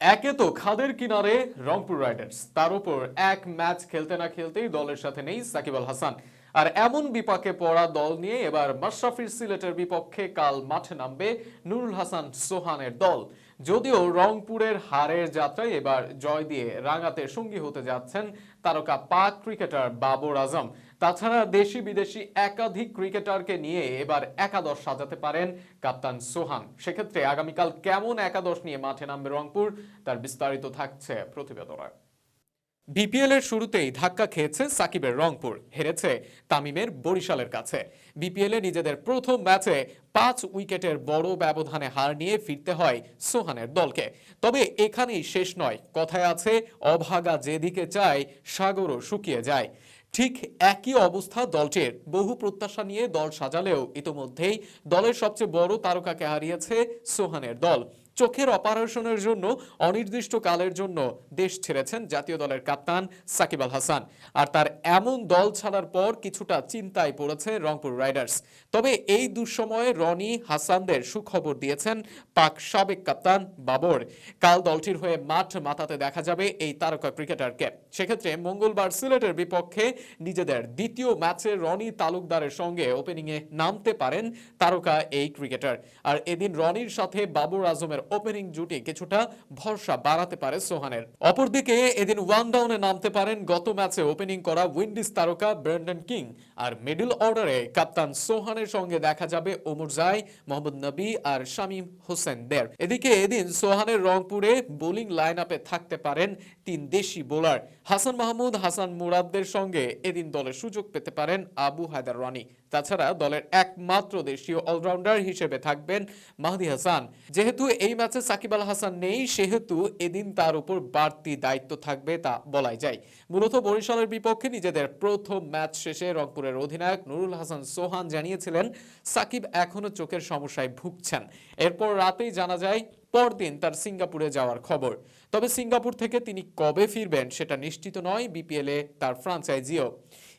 একে তো খাদের কিনারে রংপুর রাইডার্স। তার উপর এক ম্যাচ খেলতে না খেলতেই দলের সাথে নেই সাকিব আল হাসান। আর এমন বিপাকে পড়া দল নিয়ে এবার মাশরাফির সিলেটের বিপক্ষে কাল মাঠে নামবে নুরুল হাসান সোহানের দল। যদিও রংপুরের হারের যাত্রায় এবার জয় দিয়ে রাঙাতে সঙ্গী হতে যাচ্ছেন তারকা পাক ক্রিকেটার বাবর আজম। তাছাড়া দেশি বিদেশি একাধিক ক্রিকেটারকে নিয়ে এবার একাদশ সাজাতে পারেন কাপ্তান সোহান। সেক্ষেত্রে আগামীকাল কেমন একাদশ নিয়ে মাঠে নামবে রংপুর, তার বিস্তারিত থাকছে প্রতিবেদনে। বিপিএল এর শুরুতেই ধাক্কা খেয়েছে সাকিবের রংপুর, হেরেছে তামিমের বরিশালের কাছে। বিপিএল এ নিজেদের প্রথম ম্যাচে পাঁচ উইকেটের বড় ব্যবধানে হার নিয়ে ফিরতে হয় সোহানের দলকে। তবে এখানেই শেষ নয়, কথায় আছে, অভাগা যেদিকে চায়, সাগরও শুকিয়ে যায়। ঠিক একই অবস্থা দলটির, বহু প্রত্যাশা নিয়ে দল সাজালেও ইতোমধ্যেই দলের সবচেয়ে বড় তারকাকে হারিয়েছে সোহানের দল। চোখের অপারেশনের জন্য অনির্দিষ্টকালের জন্য দেশ ছেড়েছেন জাতীয় দলের কাপ্তান সাকিব আল হাসান। আর তার এমন দল ছাড়ার পর কিছুটা চিন্তায় পড়েছে রংপুর রাইডার্স। তবে এই দুঃসময়ে রনি হাসানদের সুখবর দিয়েছেন পাক সাবেক কাপ্তান বাবর। কাল দলটির হয়ে মাঠ মাতাতে দেখা যাবে এই তারকা ক্রিকেটারকে। সেক্ষেত্রে মঙ্গলবার সিলেটের বিপক্ষে নিজেদের দ্বিতীয় ম্যাচে রনি তালুকদারের সঙ্গে ওপেনিংয়ে নামতে পারেন তারকা এই ক্রিকেটার। আর এদিন রনির সাথে বাবর আজমের ওপেনিং জুটি কিছুটা ভরসা বাড়াতে পারে সোহানের। অপরদিকে এদিন ওয়ান ডাউনে নামতে পারেন গত ম্যাচে ওপেনিং করা উইন্ডিজ তারকা ব্র্যান্ডন কিং আর মিডল অর্ডারে কাপ্তান সোহানের সঙ্গে দেখা যাবে ওমর জাই, মোহাম্মদ নবী আর শামীম হোসেন দের এদিকে এদিন সোহানের রংপুরে বোলিং লাইন আপে থাকতে পারেন তিন দেশি বোলার। হাসান মাহমুদ, হাসান মুরাদদের সঙ্গে এদিন দলের সুযোগ পেতে পারেন আবু হায়দার রনি। তাছাড়া দলের একমাত্র দেশীয় অলরাউন্ডার হিসেবে থাকবেন মাহদি হাসান। যেহেতু এই ম্যাচে সাকিব আল হাসান নেই, সেহেতু এদিন তার উপর বাড়তি দায়িত্ব থাকবে তা বলাই যায়। মূলত বরিশালের বিপক্ষে নিজেদের প্রথম ম্যাচ শেষে রংপুরের অধিনায়ক নুরুল হাসান সোহান জানিয়েছিলেন, সাকিব এখনও চোখের সমস্যায় ভুগছেন। এরপর রাতেই জানা যায় পরদিন তার সিঙ্গাপুরে যাওয়ার খবর। তবে সিঙ্গাপুর থেকে তিনি কবে ফিরবেন সেটা নিশ্চিত নয়, বিপিএলে তার ফ্রাঞ্চাইজিও।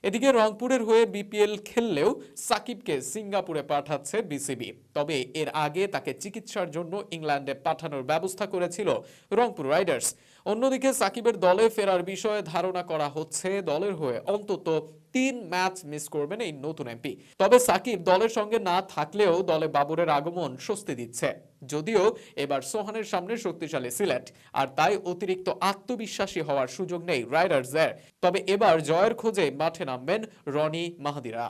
এদিকে রংপুরের হয়ে বিপিএল খেললেও সাকিবকে সিঙ্গাপুরে পাঠাচ্ছে বিসিবি। তবে এর আগে তাকে চিকিৎসার জন্য ইংল্যান্ডে পাঠানোর ব্যবস্থা করেছিল রংপুর রাইডার্স। অন্যদিকে সাকিবের দলে ফেরার বিষয়ে ধারণা করা হচ্ছে, দলের হয়ে অন্তত তিন ম্যাচ মিস করবেন এই নতুন এমপি। তবে সাকিব দলের সঙ্গে না থাকলেও দলে বাবরের আগমন স্বস্তি দিচ্ছে। যদিও এবার সোহানের সামনে শক্তিশালী সিলেট, আর তাই অতিরিক্ত আত্মবিশ্বাসী হওয়ার সুযোগ নেই রাইডার্সের। তবে এবার জয়ের খোঁজে মাঠে নামবেন রনি মাহাদিরা।